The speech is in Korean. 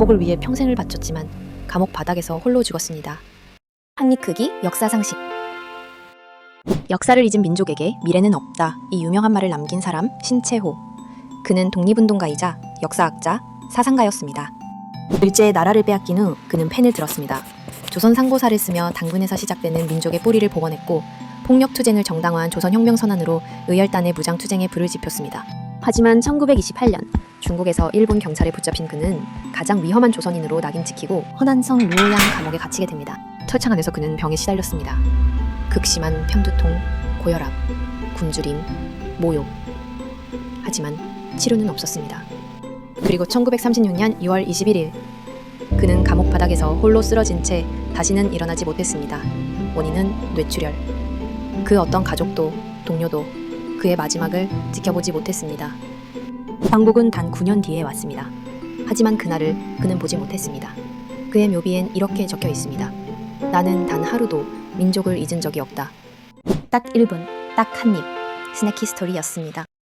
정복을 위해 평생을 바쳤지만 감옥 바닥에서 홀로 죽었습니다. 한입 크기 역사 상식 역사를 잊은 민족에게 미래는 없다. 이 유명한 말을 남긴 사람 신채호. 그는 독립운동가이자 역사학자, 사상가였습니다. 일제의 나라를 빼앗긴 후 그는 펜을 들었습니다. 조선 상고사를 쓰며 당군에서 시작되는 민족의 뿌리를 복원했고 폭력 투쟁을 정당화한 조선 혁명 선언으로 의열단의 무장 투쟁에 불을 지폈습니다. 하지만 1928년 중국에서 일본 경찰에 붙잡힌 그는 가장 위험한 조선인으로 낙인 찍히고 허난성 루오양 감옥에 갇히게 됩니다. 철창 안에서 그는 병에 시달렸습니다. 극심한 편두통, 고혈압, 굶주림, 모욕. 하지만 치료는 없었습니다. 그리고 1936년 6월 21일 그는 감옥 바닥에서 홀로 쓰러진 채 다시는 일어나지 못했습니다. 원인은 뇌출혈. 그 어떤 가족도 동료도 그의 마지막을 지켜보지 못했습니다. 왕복은 단 9년 뒤에 왔습니다. 하지만 그날을 그는 보지 못했습니다. 그의 묘비엔 이렇게 적혀 있습니다. 나는 단 하루도 민족을 잊은 적이 없다. 딱 1분, 딱 한 입. 스낵 히스토리였습니다.